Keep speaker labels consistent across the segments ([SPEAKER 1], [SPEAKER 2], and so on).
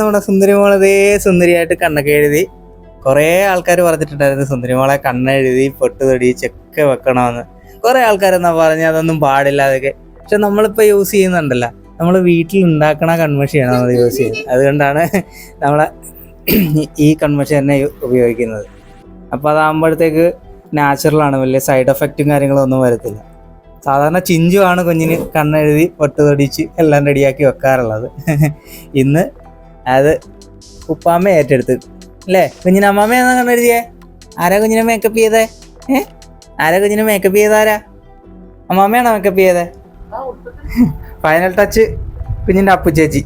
[SPEAKER 1] നമ്മുടെ സുന്ദരി മോളതേ സുന്ദരിയായിട്ട് കണ്ണൊക്കെ എഴുതി. കുറേ ആൾക്കാർ പറഞ്ഞിട്ടുണ്ടായിരുന്നു സുന്ദരി മോളെ കണ്ണെഴുതി പൊട്ടുതൊടി ചെക്ക് വെക്കണമെന്ന് കുറേ ആൾക്കാരെന്നാ പറഞ്ഞു അതൊന്നും പാടില്ല അതൊക്കെ പക്ഷെ നമ്മളിപ്പോൾ യൂസ് ചെയ്യുന്നുണ്ടല്ലോ. നമ്മൾ വീട്ടിൽ ഉണ്ടാക്കണ കൺമഷിയാണ് നമ്മൾ യൂസ് ചെയ്യുന്നത്. അതുകൊണ്ടാണ് നമ്മളെ ഈ കൺമഷി തന്നെ ഉപയോഗിക്കുന്നത്. അപ്പോൾ അതാകുമ്പോഴത്തേക്ക് നാച്ചുറലാണ് വലിയ സൈഡ് എഫക്റ്റും കാര്യങ്ങളും ഒന്നും വരത്തില്ല. സാധാരണ ചിഞ്ചുവാണ് കുഞ്ഞിന് കണ്ണെഴുതി പൊട്ടുതൊടിച്ച് എല്ലാം റെഡിയാക്കി വെക്കാറുള്ളത്. ഇന്ന് അത് ഉപ്പാമ്മ ഏറ്റെടുത്ത്. അല്ലേ? കുഞ്ഞിന് എന്നാ കണ്ണെഴുതിയേ ആരാ കുഞ്ഞിനെ മേക്കപ്പ് ചെയ്തേ? ഏ? ആരാ കുഞ്ഞിനെ മേക്കപ്പ് ചെയ്താരാ അമ്മാമ്മയാണോ മേക്കപ്പ് ചെയ്തേ? ഫൈനൽ ടച്ച് കുഞ്ഞിന്റെ അപ്പു ചേച്ചി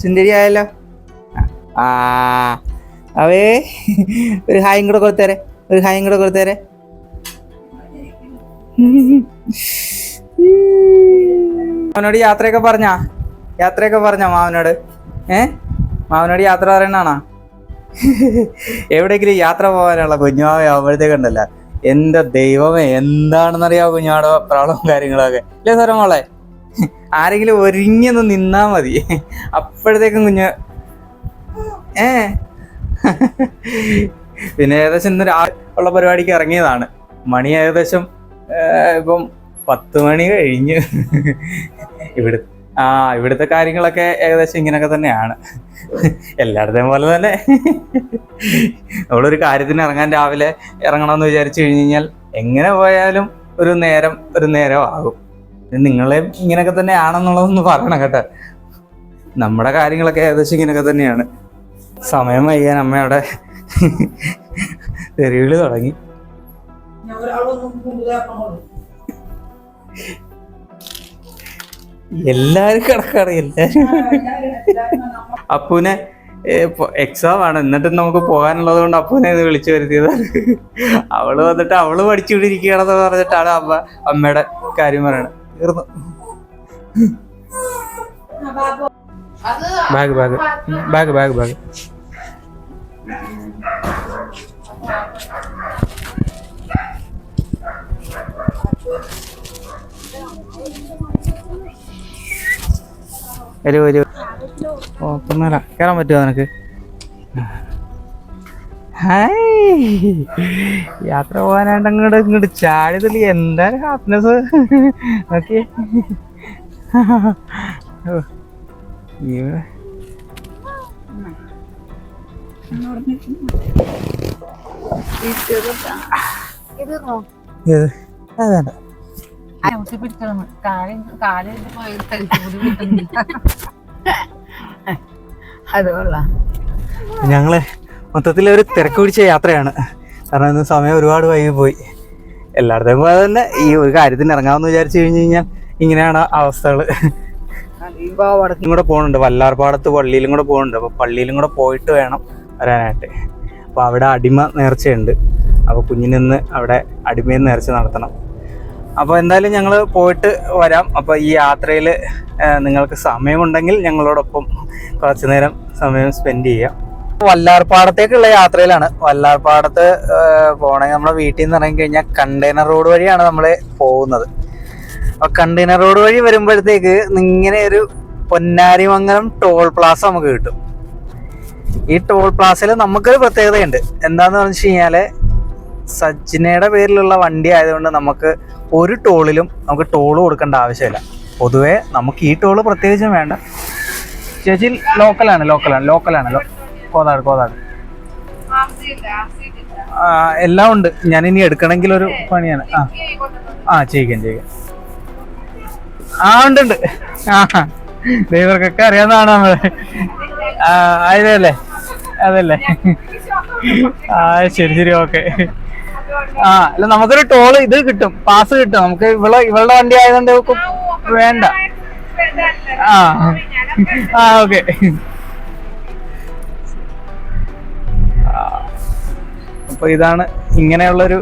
[SPEAKER 1] സുന്ദരി ആയല്ലോ. ആ അവേ ഒരു ഹായും കൂടെ കൊടുത്തേരെ ഒരു ഹായും കൂടെ കൊടുത്തേരെ. അവനോട് യാത്രയൊക്കെ പറഞ്ഞാ? യാത്രയൊക്കെ പറഞ്ഞോ മാവനോട്? ഏ? മാവനോട് യാത്ര പറയണാണോ എവിടെയെങ്കിലും യാത്ര പോകാനുള്ള കുഞ്ഞുമാവ ആവുമ്പോഴത്തേക്കുണ്ടല്ലോ എന്റെ ദൈവമേ എന്താണെന്നറിയാവോ കുഞ്ഞാടോ പ്രാളവും കാര്യങ്ങളൊക്കെ? ഇല്ലേ സാറേ മോളെ? ആരെങ്കിലും ഒരുങ്ങിയൊന്ന് നിന്നാ മതി. അപ്പോഴത്തേക്കും കുഞ്ഞ് ഏ? പിന്നെ ഏകദേശം ഇന്ന് ഉള്ള പരിപാടിക്ക് ഇറങ്ങിയതാണ്. മണി ഏകദേശം ഇപ്പം പത്ത് മണി കഴിഞ്ഞ്. ഇവിടെ ആ ഇവിടുത്തെ കാര്യങ്ങളൊക്കെ ഏകദേശം ഇങ്ങനെയൊക്കെ തന്നെയാണ്. എല്ലായിടത്തെയും പോലെ തന്നെ. നമ്മളൊരു കാര്യത്തിന് ഇറങ്ങാൻ രാവിലെ ഇറങ്ങണമെന്ന് വിചാരിച്ചു കഴിഞ്ഞ് കഴിഞ്ഞാൽ എങ്ങനെ പോയാലും ഒരു നേരം ഒരു നേരം ആകും. നിങ്ങളെ ഇങ്ങനെയൊക്കെ തന്നെ ആണെന്നുള്ളതൊന്ന് പറയണം കേട്ടോ. നമ്മുടെ കാര്യങ്ങളൊക്കെ ഏകദേശം ഇങ്ങനെയൊക്കെ തന്നെയാണ്. സമയം വയ്യാൻ അമ്മയുടെ തെരുവിളി തുടങ്ങി. എല്ലാരും കിടക്കാറ് എല്ലാരും. അപ്പൂനെ എക്സാം ആണ്. എന്നിട്ട് നമുക്ക് പോകാനുള്ളത് കൊണ്ട് അപ്പൂനെ ഇത് വിളിച്ചു വരുത്തിയതാണ് അവൾ വന്നിട്ട് അവൾ പഠിച്ചുകൊണ്ടിരിക്കുകയാണെന്ന് പറഞ്ഞിട്ടാണ് അമ്മ അമ്മയുടെ കാര്യം പറയണത്. തീർന്നു. Bag bag. Bag bag bag. വരൂ വരൂ ഓ ഒന്നുമില്ല കയറാൻ പറ്റുമോ നിനക്ക്? യാത്ര പോകാനായിട്ട് അങ്ങോട്ട് ഇങ്ങോട്ട് ചാടിയതിൽ എന്താ ഹാപ്പിനെസ് ഓക്കെ അതാണ്
[SPEAKER 2] അയൽത്തി പിടിക്കണം കാൽ കാൽ പോയി തലച്ചോറ് കിട്ടുന്നില്ല അത് കൊള്ളാം.
[SPEAKER 1] ഞങ്ങൾ മൊത്തത്തിൽ ഒരു തിരക്ക് പിടിച്ച യാത്രയാണ്. കാരണം ഇന്ന് സമയം ഒരുപാട് വൈകി പോയി എല്ലായിടത്തും പോലെ തന്നെ ഈ ഒരു കാര്യത്തിന് ഇറങ്ങാമെന്ന് വിചാരിച്ചു കഴിഞ്ഞു കഴിഞ്ഞാൽ ഇങ്ങനെയാണ് അവസ്ഥകൾ ഇങ്ങോട്ടും കൂടെ പോകുന്നുണ്ട് വല്ലാർപാടത്ത് പള്ളിയിലും കൂടെ പോകുന്നുണ്ട് അപ്പോൾ പള്ളിയിലും കൂടെ പോയിട്ട് വേണം വരാനായിട്ട്. അപ്പോൾ അവിടെ അടിമ നേർച്ചയുണ്ട്. അപ്പോൾ കുഞ്ഞിനിന്ന് അവിടെ അടിമയും നേർച്ച നടത്തണം. അപ്പോൾ എന്തായാലും ഞങ്ങൾ പോയിട്ട് വരാം. അപ്പോൾ ഈ യാത്രയിൽ നിങ്ങൾക്ക് സമയമുണ്ടെങ്കിൽ ഞങ്ങളോടൊപ്പം കുറച്ച് നേരം സമയം സ്പെൻഡ് ചെയ്യാം. വല്ലാർപ്പാടത്തേക്കുള്ള യാത്രയിലാണ്. വല്ലാർപ്പാടത്ത് പോകണമെങ്കിൽ നമ്മുടെ വീട്ടിൽ നിന്ന് ഇറങ്ങി കഴിഞ്ഞാൽ കണ്ടെയ്നർ റോഡ് വഴിയാണ് നമ്മൾ പോകുന്നത്. അപ്പോൾ കണ്ടെയ്നർ റോഡ് വഴി വരുമ്പോഴത്തേക്ക് ഇങ്ങനെ ഒരു പൊന്നാരിമംഗലം ടോൾ പ്ലാസ നമുക്ക് കിട്ടും. ഈ ടോൾ പ്ലാസയിൽ നമുക്കൊരു പ്രത്യേകതയുണ്ട്. എന്താന്ന് വെച്ച് കഴിഞ്ഞാൽ സജ്ജിനയുടെ പേരിലുള്ള വണ്ടി ആയതുകൊണ്ട് നമുക്ക് ഒരു ടോളിലും നമുക്ക് ടോൾ കൊടുക്കേണ്ട ആവശ്യമില്ല. പൊതുവേ നമുക്ക് ഈ ടോൾ പ്രത്യേകിച്ചും വേണ്ട. ചേച്ചി ലോക്കലാണ് ലോക്കലാണ് ലോക്കലാണ്. കോതാട് കോതാട്. എല്ലാം ഉണ്ട്. ഞാൻ ഇനി എടുക്കണമെങ്കിൽ ഒരു പണിയാണ്. ആ. ആ ചെയ്യിക്കാം ചെയ്യിക്കാം. ആ ഉണ്ട് ഉണ്ട്. ആ ഡ്രൈവർക്കൊക്കെ അറിയാവുന്നതാണ് നമ്മൾ. ആ അതല്ലേ അതല്ലേ ആ ശരി ശരി ഓക്കെ. ആ അല്ല നമുക്കൊരു ടോൾ ഇത് കിട്ടും. പാസ് കിട്ടും. നമുക്ക് ഇവളെ ഇവളുടെ വണ്ടി ആയതുകൊണ്ട് വേണ്ട. ആ. ആ ഓക്കെ അപ്പൊ ഇതാണ് ഇങ്ങനെയുള്ളൊരു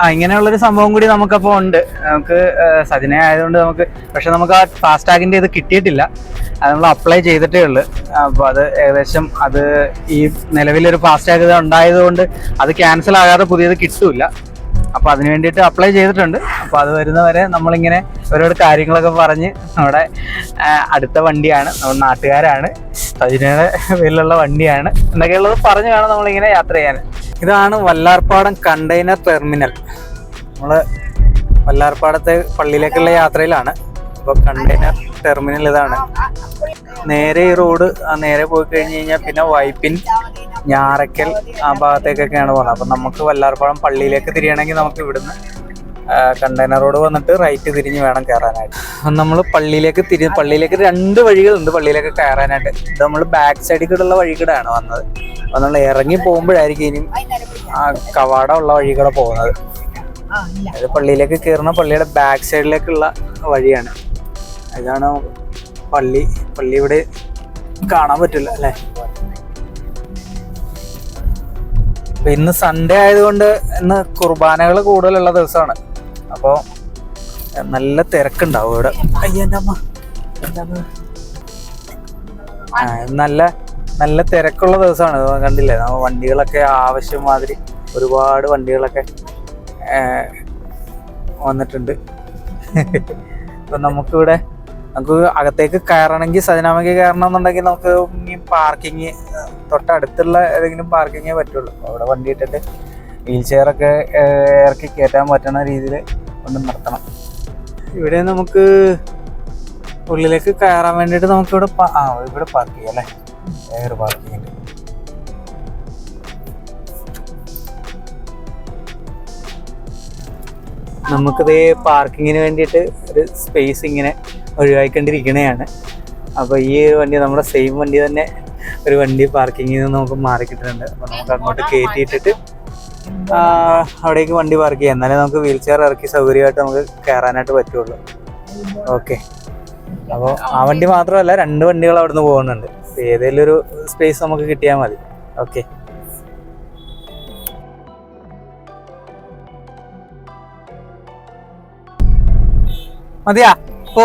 [SPEAKER 1] ആ ഇങ്ങനെയുള്ളൊരു സംഭവം കൂടി നമുക്കപ്പോൾ ഉണ്ട്. നമുക്ക് സജന ആയതുകൊണ്ട് നമുക്ക് പക്ഷെ നമുക്ക് ആ ഫാസ്റ്റ് ടാഗിന്റെ ഇത് കിട്ടിയിട്ടില്ല. അത് നമ്മൾ അപ്ലൈ ചെയ്തിട്ടേ ഉള്ളു. അപ്പോൾ അത് ഏകദേശം അത് ഈ നിലവിലൊരു ഫാസ്റ്റ് ടാഗ് ഉണ്ടായതുകൊണ്ട് അത് ക്യാൻസൽ ആകാതെ പുതിയത് കിട്ടൂല അപ്പോൾ അതിന് വേണ്ടിയിട്ട് അപ്ലൈ ചെയ്തിട്ടുണ്ട്. അപ്പോൾ അത് വരുന്നവരെ നമ്മളിങ്ങനെ ഓരോരോ കാര്യങ്ങളൊക്കെ പറഞ്ഞ് നമ്മുടെ അടുത്ത വണ്ടിയാണ്. നമ്മുടെ നാട്ടുകാരാണ്. സജിനയുടെ പേരിലുള്ള വണ്ടിയാണ്. എന്നൊക്കെയുള്ളത് പറഞ്ഞു വേണം നമ്മളിങ്ങനെ യാത്ര ചെയ്യാൻ. ഇതാണ് വല്ലാർപ്പാടം കണ്ടെയ്നർ ടെർമിനൽ നമ്മൾ വല്ലാർപ്പാടത്തെ പള്ളിയിലേക്കുള്ള യാത്രയിലാണ്. അപ്പോൾ കണ്ടെയ്നർ ടെർമിനൽ ഇതാണ്. നേരെ ഈ റോഡ് ആ നേരെ പോയി കഴിഞ്ഞ് കഴിഞ്ഞാൽ പിന്നെ വൈപ്പിൻ ഞാറക്കൽ ആ ഭാഗത്തേക്കൊക്കെയാണ് പോകുന്നത് അപ്പം നമുക്ക് വല്ലാർപ്പാടം പള്ളിയിലേക്ക് തിരിയണമെങ്കിൽ നമുക്ക് ഇവിടുന്ന് കണ്ടെയ്നർ റോഡ് വന്നിട്ട് റൈറ്റ് തിരിഞ്ഞ് വേണം കയറാനായിട്ട് നമ്മൾ പള്ളിയിലേക്ക് തിരി പള്ളിയിലേക്ക് രണ്ട് വഴികളുണ്ട് പള്ളിയിലേക്ക് കയറാനായിട്ട് ഇത് നമ്മൾ ബാക്ക് സൈഡിൽ കൂടെയുള്ള വഴി കൂടെയാണ് വന്നത്. അപ്പം നമ്മൾ ഇറങ്ങി പോകുമ്പോഴായിരിക്കും ഇനിയും ആ കവാടം ഉള്ള വഴി കൂടെ പോകുന്നത്. അത് പള്ളിയിലേക്ക് കയറുന്ന പള്ളിയുടെ ബാക്ക് സൈഡിലേക്കുള്ള വഴിയാണ്. ഇതാണ് പള്ളി. പള്ളി ഇവിടെ കാണാൻ പറ്റില്ല അല്ലേ? ഇന്ന് സൺഡേ ആയതുകൊണ്ട് ഇന്ന് കുർബാനകൾ കൂടുതലുള്ള ദിവസമാണ്. അപ്പോൾ നല്ല തിരക്കുണ്ടാവും ഇവിടെ. നല്ല നല്ല തിരക്കുള്ള ദിവസമാണ്. കണ്ടില്ലേ? നമ്മ വണ്ടികളൊക്കെ ആവശ്യം മാതിരി ഒരുപാട് വണ്ടികളൊക്കെ വന്നിട്ടുണ്ട്. അപ്പൊ നമുക്കിവിടെ നമുക്ക് അകത്തേക്ക് കയറണമെങ്കിൽ സജനാമയ്ക്ക് കയറണം എന്നുണ്ടെങ്കിൽ നമുക്ക് ഈ പാർക്കിങ് തൊട്ടടുത്തുള്ള ഏതെങ്കിലും പാർക്കിങ്ങേ പറ്റുള്ളൂ. അവിടെ വണ്ടി ഇട്ടിട്ട് വീൽ ചെയറൊക്കെ ഇറക്കി കയറ്റാൻ പറ്റുന്ന രീതിയിൽ ഒന്ന് നിർത്തണം. ഇവിടെ നമുക്ക് ഉള്ളിലേക്ക് കയറാൻ വേണ്ടിയിട്ട് നമുക്കിവിടെ ആ ഇവിടെ പാർക്ക് ചെയ്യാം അല്ലേ? വേറെ പാർക്കിംഗ് ഉണ്ട് നമുക്കിത് പാർക്കിങ്ങിന് വേണ്ടിയിട്ട് ഒരു സ്പേസ് ഇങ്ങനെ ഒഴിവാക്കിക്കൊണ്ടിരിക്കണേയാണ്. അപ്പോൾ ഈ ഒരു വണ്ടി നമ്മുടെ സെയിം വണ്ടി തന്നെ ഒരു വണ്ടി പാർക്കിങ്ങിൽ നിന്ന് നമുക്ക് മാറി അപ്പോൾ നമുക്ക് അങ്ങോട്ട് കയറ്റിയിട്ടിട്ട് അവിടേക്ക് വണ്ടി പാർക്ക് ചെയ്യാം. എന്നാലേ നമുക്ക് വീൽ ചെയർ ഇറക്കി സൗകര്യമായിട്ട് നമുക്ക് കയറാനായിട്ട് പറ്റുള്ളൂ. ഓക്കെ അപ്പോൾ ആ വണ്ടി മാത്രമല്ല രണ്ട് വണ്ടികൾ അവിടുന്ന് പോകുന്നുണ്ട്. ഏതെങ്കിലും ഒരു സ്പേസ് നമുക്ക് കിട്ടിയാൽ മതി. ഓക്കെ മതിയാ ഓ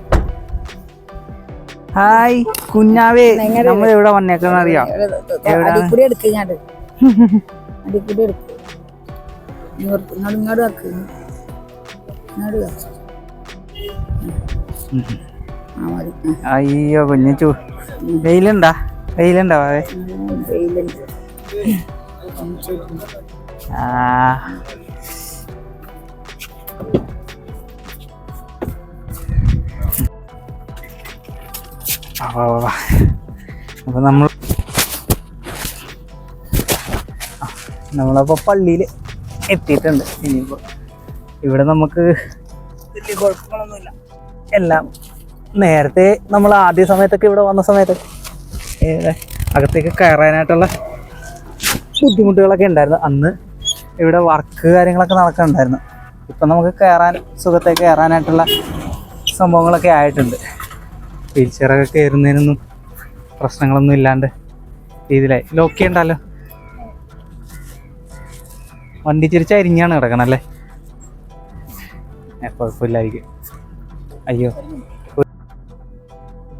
[SPEAKER 1] ഹായ് കുഞ്ഞാവേ. നമ്മൾ എവിടെ? വന്നേക്കുന്ന അറിയാം
[SPEAKER 3] അടിക്കൂടി അടിക്കൂടി എടുക്ക്. ഇങ്ങോട്ട് ഇങ്ങോട്ട് വെക്ക്.
[SPEAKER 1] അയ്യോ കുഞ്ഞു ചൂ വെയിലുണ്ടാ? വെയിലുണ്ടാ
[SPEAKER 3] വെയിലുണ്ട്.
[SPEAKER 1] ആ. വാ, നമ്മൾ ആ, നമ്മളപ്പോ പള്ളിയിൽ എത്തിയിട്ടുണ്ട്. ഇനിയിപ്പോ ഇവിടെ നമുക്ക് വലിയ കുഴപ്പങ്ങളൊന്നുമില്ല. എല്ലാം നേരത്തെ നമ്മൾ ആദ്യ സമയത്തൊക്കെ ഇവിടെ വന്ന സമയത്ത് അകത്തേക്ക് കയറാനായിട്ടുള്ള ബുദ്ധിമുട്ടുകളൊക്കെ ഉണ്ടായിരുന്നു. അന്ന് ഇവിടെ വർക്ക് കാര്യങ്ങളൊക്കെ നടക്കുന്നുണ്ടായിരുന്നു. ഇപ്പം നമുക്ക് കയറാൻ സുഖത്തേക്ക് കയറാനായിട്ടുള്ള സംഭവങ്ങളൊക്കെ ആയിട്ടുണ്ട്. വീൽ ചെയറൊക്കെ കയറുന്നതിനൊന്നും പ്രശ്നങ്ങളൊന്നും ഇല്ലാണ്ട് രീതിയിലായി. ലോക്ക് ചെയ്യണ്ടല്ലോ? വണ്ടി ചിരിച്ച് അരിഞ്ഞാണ് കിടക്കണല്ലേ ഏ, കുഴപ്പമില്ലായിരിക്കും. അയ്യോ.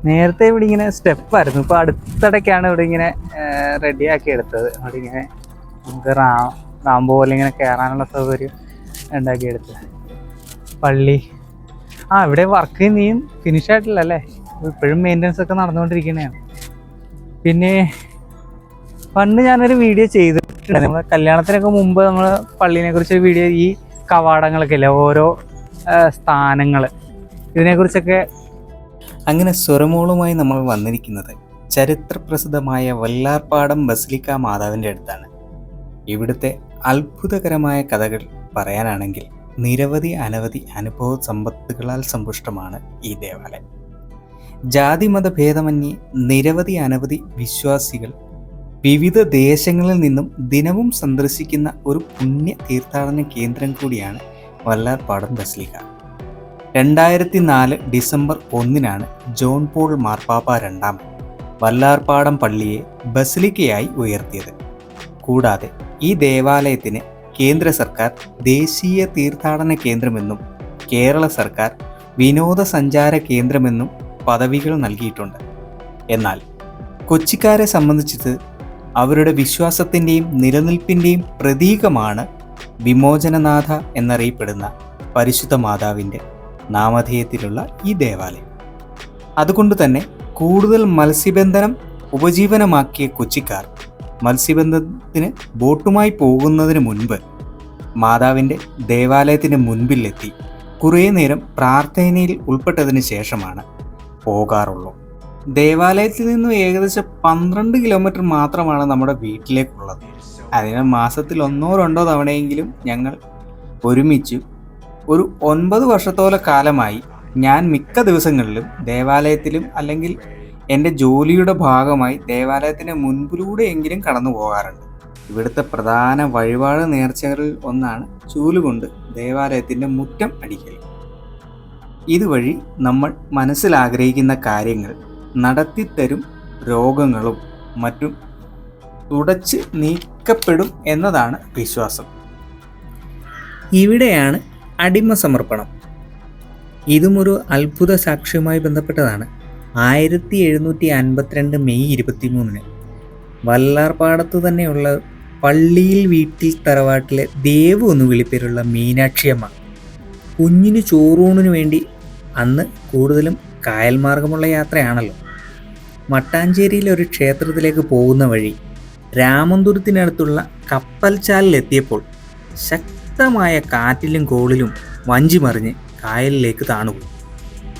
[SPEAKER 1] നേരത്തെ ഇവിടെ ഇങ്ങനെ സ്റ്റെപ്പായിരുന്നു ഇപ്പോൾ അടുത്തിടയ്ക്കാണ് ഇവിടെ ഇങ്ങനെ റെഡിയാക്കി എടുത്തത്. അവിടെ ഇങ്ങനെ നമുക്ക് റാ റാമ്പ് പോലെ ഇങ്ങനെ കയറാനുള്ള സൗകര്യം ഉണ്ടാക്കിയെടുത്തത് പള്ളി. ആ ഇവിടെ വർക്ക് നീയും ഫിനിഷ് ആയിട്ടില്ല അല്ലേ? ഇപ്പോഴും മെയിന്റനൻസ് ഒക്കെ നടന്നുകൊണ്ടിരിക്കുന്നതാണ് പിന്നെ പണ്ട് ഞാനൊരു വീഡിയോ ചെയ്തിട്ടുണ്ട്. നമ്മൾ കല്യാണത്തിനൊക്കെ മുമ്പ് നമ്മൾ പള്ളീനെ കുറിച്ചൊരു വീഡിയോ ഈ കവാടങ്ങളൊക്കെ ഇല്ലേ ഓരോ സ്ഥാനങ്ങൾ ഇതിനെക്കുറിച്ചൊക്കെ
[SPEAKER 4] അങ്ങനെ സ്വരമോളുമായി നമ്മൾ വന്നിരിക്കുന്നത് ചരിത്രപ്രസിദ്ധമായ വല്ലാർപാടം ബസിലിക്ക മാതാവിന്റെ അടുത്താണ്. ഇവിടുത്തെ അത്ഭുതകരമായ കഥകൾ പറയാനാണെങ്കിൽ നിരവധി അനവധി അനുഭവ സമ്പത്തുകളാൽ സമ്പുഷ്ടമാണ് ഈ ദേവാലയം.
[SPEAKER 1] ജാതിമത ഭേദമന്യേ നിരവധി അനവധി വിശ്വാസികൾ വിവിധ ദേശങ്ങളിൽ നിന്നും ദിനവും സന്ദർശിക്കുന്ന ഒരു പുണ്യ തീർത്ഥാടന കേന്ദ്രം കൂടിയാണ് വല്ലാർപാടം ബസ്ലിക. രണ്ടായിരത്തി നാല് ഡിസംബർ ഒന്നിനാണ് ജോൺ പോൾ മാർപ്പാപ്പ രണ്ടാമൻ വല്ലാർപാടം പള്ളിയെ ബസിലിക്കയായി ഉയർത്തിയത്. കൂടാതെ ഈ ദേവാലയത്തിന് കേന്ദ്ര സർക്കാർ ദേശീയ തീർത്ഥാടന കേന്ദ്രമെന്നും കേരള സർക്കാർ വിനോദസഞ്ചാര കേന്ദ്രമെന്നും പദവികൾ നൽകിയിട്ടുണ്ട്. എന്നാൽ കൊച്ചിക്കാരെ സംബന്ധിച്ചത് അവരുടെ വിശ്വാസത്തിന്റെയും നിലനിൽപ്പിന്റെയും പ്രതീകമാണ് വിമോചനനാഥ എന്നറിയപ്പെടുന്ന പരിശുദ്ധ മാതാവിന്റെ നാമധേയത്തിലുള്ള ഈ ദേവാലയം. അതുകൊണ്ട് തന്നെ കൂടുതൽ മത്സ്യബന്ധനം ഉപജീവനമാക്കിയ കൊച്ചിക്കാർ മത്സ്യബന്ധനത്തിന് ബോട്ടുമായി പോകുന്നതിന് മുൻപ് മാതാവിന്റെ ദേവാലയത്തിന് മുൻപിലെത്തി കുറേ നേരം പ്രാർത്ഥനയിൽ ഉൾപ്പെട്ടതിന് ശേഷമാണ് പോകാറുള്ളൂ. ദേവാലയത്തിൽ നിന്നും ഏകദേശം പന്ത്രണ്ട് കിലോമീറ്റർ മാത്രമാണ് നമ്മുടെ വീട്ടിലേക്കുള്ളത്. അതിനാൽ മാസത്തിൽ ഒന്നോ രണ്ടോ തവണയെങ്കിലും ഞങ്ങൾ ഒരുമിച്ച് ഒരു ഒൻപത് വർഷത്തോളം കാലമായി ഞാൻ മിക്ക ദിവസങ്ങളിലും ദേവാലയത്തിലും അല്ലെങ്കിൽ എന്റെ ജോലിയുടെ ഭാഗമായി ദേവാലയത്തിന് മുൻപിലൂടെയെങ്കിലും കടന്നു പോകാറുണ്ട്. ഇവിടുത്തെ പ്രധാന വഴിപാട് നേർച്ചകളിൽ ഒന്നാണ് ചൂലുകൊണ്ട് ദേവാലയത്തിന്റെ മുറ്റം അടിക്കൽ. ഇതുവഴി നമ്മൾ മനസ്സിലാഗ്രഹിക്കുന്ന കാര്യങ്ങൾ നടത്തിത്തരും രോഗങ്ങളും മറ്റും തുടച്ച് നീക്കപ്പെടും എന്നതാണ് വിശ്വാസം. ഇവിടെയാണ് അടിമ സമർപ്പണം. ഇതും ഒരു അത്ഭുത സാക്ഷ്യവുമായി ബന്ധപ്പെട്ടതാണ്. ആയിരത്തി എഴുന്നൂറ്റി അൻപത്തിരണ്ട് മെയ് ഇരുപത്തി മൂന്നിന് വല്ലാർപാടത്ത് തന്നെയുള്ള പള്ളിയിൽ വീട്ടിൽ തറവാട്ടിലെ ദേവു എന്ന് വിളിപ്പേരുള്ള മീനാക്ഷിയമ്മ കുഞ്ഞിന് ചോറൂണിന് വേണ്ടി അന്ന് കൂടുതലും കായൽ മാർഗമുള്ള യാത്രയാണല്ലോ. മട്ടാഞ്ചേരിയിലെ ഒരു ക്ഷേത്രത്തിലേക്ക് പോകുന്ന വഴി രാമന്തുരത്തിനടുത്തുള്ള കപ്പൽച്ചാലിലെത്തിയപ്പോൾ ശക്തമായ കാറ്റിലും കോളിലും വഞ്ചി മറിഞ്ഞ് കായലിലേക്ക് താണുപോയി.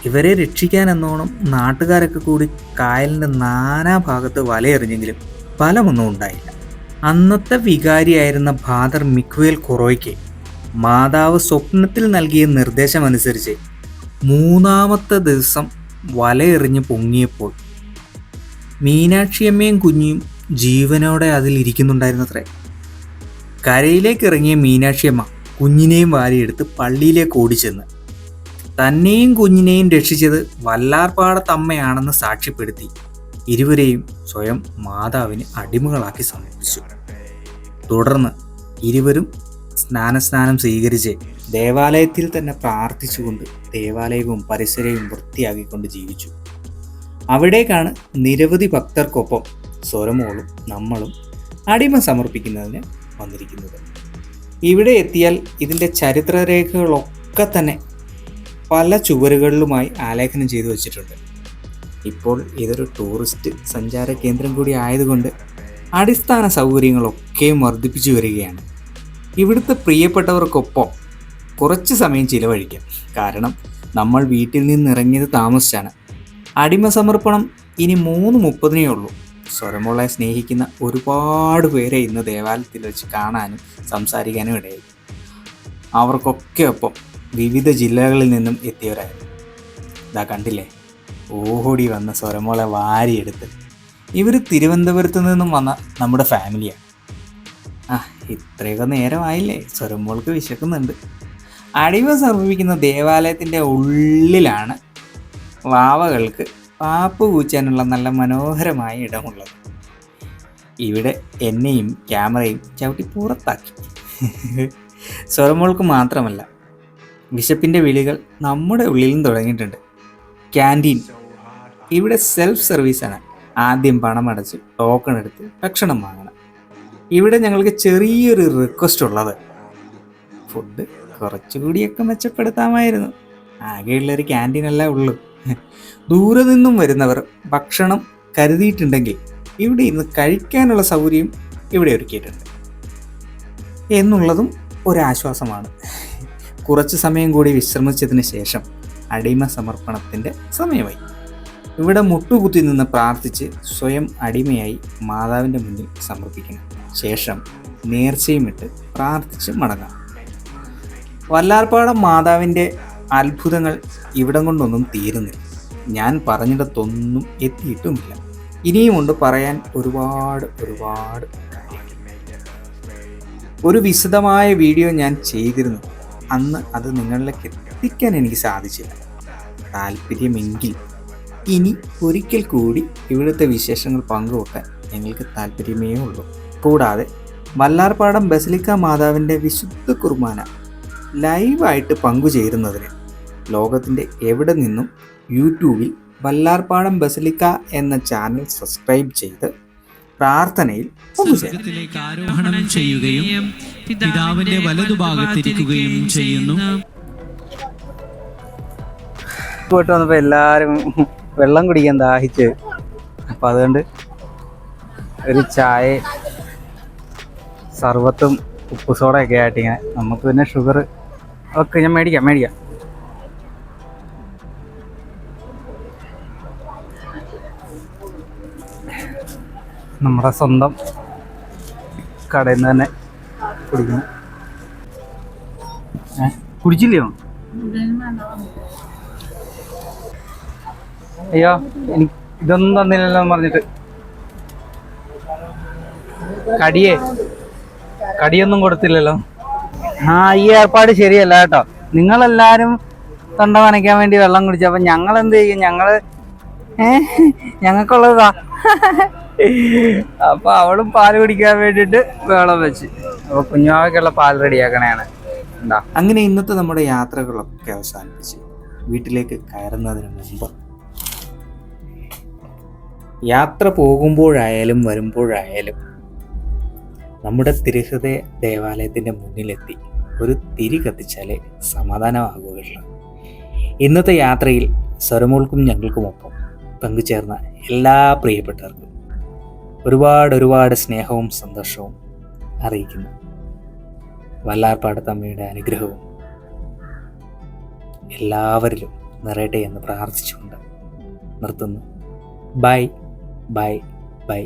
[SPEAKER 1] ഇവരെ രക്ഷിക്കാൻ എന്നോണം നാട്ടുകാരൊക്കെ കൂടി കായലിന്റെ നാനാഭാഗത്ത് വലയെറിഞ്ഞെങ്കിലും ഫലമൊന്നും ഉണ്ടായില്ല. അന്നത്തെ വികാരിയായിരുന്ന ഫാദർ മിക്വേൽ കൊറോയ്ക്ക് മാതാവ് സ്വപ്നത്തിൽ നൽകിയ നിർദ്ദേശമനുസരിച്ച് മൂന്നാമത്തെ ദിവസം വലയെറിഞ്ഞ് പൊങ്ങിയപ്പോൾ മീനാക്ഷിയമ്മയും കുഞ്ഞിയും ജീവനോടെ അതിൽ ഇരിക്കുന്നുണ്ടായിരുന്നത്രേ. കരയിലേക്ക് ഇറങ്ങിയ മീനാക്ഷിയമ്മ കുഞ്ഞിനെയും വാരിയെടുത്ത് പള്ളിയിലേക്ക് ഓടിച്ചെന്ന്. തന്നെയും കുഞ്ഞിനെയും രക്ഷിച്ചത് വല്ലാർപാടത്തമ്മയാണെന്ന് സാക്ഷ്യപ്പെടുത്തി ഇരുവരെയും സ്വയം മാതാവിന് അടിമകളാക്കി സമർപ്പിച്ചു. തുടർന്ന് ഇരുവരും സ്നാനസ്നാനം സ്വീകരിച്ച് ദേവാലയത്തിൽ തന്നെ പ്രാർത്ഥിച്ചുകൊണ്ട് ദേവാലയവും പരിസരവും വൃത്തിയാക്കിക്കൊണ്ട് ജീവിച്ചു. അവിടേക്കാണ് നിരവധി ഭക്തർക്കൊപ്പം സ്വരമോളും നമ്മളും അടിമ സമർപ്പിക്കുന്നതിന് വന്നിരിക്കുന്നത്. ഇവിടെ എത്തിയാൽ ഇതിന്റെ ചരിത്രരേഖകളൊക്കെ തന്നെ പല ചുവരുകളിലുമായി ആലേഖനം ചെയ്തു വച്ചിട്ടുണ്ട്. ഇപ്പോൾ ഇതൊരു ടൂറിസ്റ്റ് സഞ്ചാര കേന്ദ്രം കൂടി ആയതുകൊണ്ട് അടിസ്ഥാന സൗകര്യങ്ങളൊക്കെയും വർദ്ധിപ്പിച്ചു വരികയാണ്. ഇവിടുത്തെ പ്രിയപ്പെട്ടവർക്കൊപ്പം കുറച്ച് സമയം ചിലവഴിക്കാം. കാരണം നമ്മൾ വീട്ടിൽ നിന്ന് ഇറങ്ങിയത് താമസിച്ചാണ്. അടിമ സമർപ്പണം ഇനി മൂന്ന് മുപ്പതിനേ ഉള്ളൂ. സ്വരമുള്ള സ്നേഹിക്കുന്ന ഒരുപാട് പേരെ ഇന്ന് ദേവാലയത്തിൽ വെച്ച് കാണാനും സംസാരിക്കാനും ഇടയായി. അവർക്കൊക്കെ ഒപ്പം വിവിധ ജില്ലകളിൽ നിന്നും എത്തിയവരായിരുന്നു. ഇതാ കണ്ടില്ലേ? ഓഹോടി വന്ന സ്വരമോളെ വാരിയെടുത്ത് ഇവർ തിരുവനന്തപുരത്ത് നിന്നും വന്ന നമ്മുടെ ഫാമിലിയാണ്. ആ ഇത്രയൊക്കെ നേരമായില്ലേ? സ്വരമ്പോൾക്ക് വിശക്കുന്നുണ്ട്. അടിമ സമർപ്പിക്കുന്ന ദേവാലയത്തിന്റെ ഉള്ളിലാണ് വാവകൾക്ക് പാപ്പ് കൂച്ചാനുള്ള നല്ല മനോഹരമായ ഇടമുള്ളത്. ഇവിടെ എന്നെയും ക്യാമറയും ചവിട്ടി പുറത്താക്കി. സ്വരമോൾക്ക് മാത്രമല്ല വിശപ്പിന്റെ വിളികൾ നമ്മുടെ ഉള്ളിലും തുടങ്ങിയിട്ടുണ്ട്. ക്യാന്റീൻ. ഇവിടെ സെൽഫ് സർവീസാണ്. ആദ്യം പണമടച്ച് ടോക്കൺ എടുത്ത് ഭക്ഷണം ഇവിടെ ഞങ്ങൾക്ക് ചെറിയൊരു റിക്വസ്റ്റ് ഉള്ളത്. ഫുഡ് കുറച്ചുകൂടിയൊക്കെ മെച്ചപ്പെടുത്താമായിരുന്നു. ആകെയുള്ളൊരു അല്ല ഉള്ളൂ. ദൂരെ നിന്നും വരുന്നവർ ഭക്ഷണം കരുതിയിട്ടുണ്ടെങ്കിൽ ഇവിടെ ഇന്ന് കഴിക്കാനുള്ള സൗകര്യം ഇവിടെ ഒരുക്കിയിട്ടുണ്ട്. എന്നുള്ളതും ഒരാശ്വാസമാണ്. കുറച്ച് സമയം കൂടി വിശ്രമിച്ചതിന് ശേഷം അടിമ സമർപ്പണത്തിന്റെ സമയമായി. ഇവിടെ മുട്ടുകുത്തി നിന്ന് പ്രാർത്ഥിച്ച് സ്വയം അടിമയായി മാതാവിന്റെ മുന്നിൽ സമർപ്പിക്കണം. ശേഷം നേർച്ചയും ഇട്ട് പ്രാർത്ഥിച്ച് മടങ്ങാം. വല്ലാർപ്പാടം മാതാവിന്റെ അത്ഭുതങ്ങൾ ഇവിടം കൊണ്ടൊന്നും തീരുന്നില്ല. ഞാൻ പറഞ്ഞിടത്തൊന്നും എത്തിയിട്ടുമില്ല. ഇനിയുമുണ്ട് പറയാൻ ഒരുപാട് ഒരുപാട് ഒരു വിശദമായ വീഡിയോ ഞാൻ ചെയ്തിരുന്നു. അന്ന് അത് നിങ്ങളിലേക്ക് എത്തിക്കാൻ എനിക്ക് സാധിച്ചില്ല. താല്പര്യമെങ്കിൽ ഇനി ഒരിക്കൽ കൂടി ഇവിടുത്തെ വിശേഷങ്ങൾ പങ്കുവെക്കാൻ ഞങ്ങൾക്ക് താല്പര്യമേ ഉള്ളൂ. കൂടാതെ വല്ലാർപാടം ബസലിക്ക മാതാവിന്റെ വിശുദ്ധ കുർബാന ലൈവായിട്ട് പങ്കുചേരുന്നതിന് ലോകത്തിന്റെ എവിടെ നിന്നും യൂട്യൂബിൽ വല്ലാർപാടം ബസലിക്ക എന്ന ചാനൽ സബ്സ്ക്രൈബ് ചെയ്ത് പ്രാർത്ഥനയിൽ
[SPEAKER 5] ആരോഹണം ചെയ്യുകയും പിതാവിന്റെ വലതുഭാഗത്തിരിക്കുകയും ചെയ്യുന്നു.
[SPEAKER 6] പോയിട്ട് വന്നപ്പോൾ എല്ലാവരും വെള്ളം കുടിക്കാൻ ദാഹിച്ച്. അപ്പം അതുകൊണ്ട് ഒരു ചായ സർബത്തും ഉപ്പ് സോഡയൊക്കെ ആയിട്ട് ഇങ്ങനെ നമുക്ക് പിന്നെ ഷുഗർ ഒക്കെ ഞാൻ മേടിക്കാം മേടിക്കാം. നമ്മുടെ സ്വന്തം കടയിൽ നിന്ന് തന്നെ കുടിക്കുന്നു. കുടിച്ചില്ലയോ? അയ്യോ എനിക്ക് ഇതൊന്നും തന്നില്ലല്ലോ പറഞ്ഞിട്ട്. കടിയേ. കടിയൊന്നും കൊടുത്തില്ലല്ലോ? ആ ഈ ഏർപ്പാട് ശരിയല്ല കേട്ടോ. നിങ്ങളെല്ലാരും തൊണ്ട നനയ്ക്കാൻ വേണ്ടി വെള്ളം കുടിച്ചു. അപ്പൊ ഞങ്ങൾ എന്ത് ചെയ്യും? ഞങ്ങൾ ഏ ഞങ്ങൾക്കുള്ളതാ. അപ്പൊ അവളും പാൽ കുടിക്കാൻ വേണ്ടിട്ട് വെള്ളം വെച്ച്. അപ്പൊ കുഞ്ഞാവയ്ക്കുള്ള പാൽ റെഡിയാക്കണേണ് എന്താ
[SPEAKER 1] അങ്ങനെ ഇന്നത്തെ നമ്മുടെ യാത്രകളൊക്കെ അവസാനിപ്പിച്ച്. വീട്ടിലേക്ക് കയറുന്നതിന് മുമ്പ്. യാത്ര പോകുമ്പോഴായാലും വരുമ്പോഴായാലും നമ്മുടെ തിരുഹൃദയ ദേവാലയത്തിന്റെ മുന്നിലെത്തി ഒരു തിരി കത്തിച്ചാലേ സമാധാനമാകുകയുള്ളൂ. ഇന്നത്തെ യാത്രയിൽ സ്വരമോൾക്കും ഞങ്ങൾക്കുമൊപ്പം പങ്കുചേർന്ന എല്ലാ പ്രിയപ്പെട്ടവർക്കും ഒരുപാട് ഒരുപാട് സ്നേഹവും സന്തോഷവും അറിയിക്കുന്നു. വല്ലാർപ്പാട് തമ്മിയുടെ അനുഗ്രഹവും എല്ലാവരിലും നിറയട്ടെ എന്ന് പ്രാർത്ഥിച്ചുകൊണ്ട് നിർത്തുന്നു. Bye bye bye.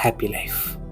[SPEAKER 1] Happy life.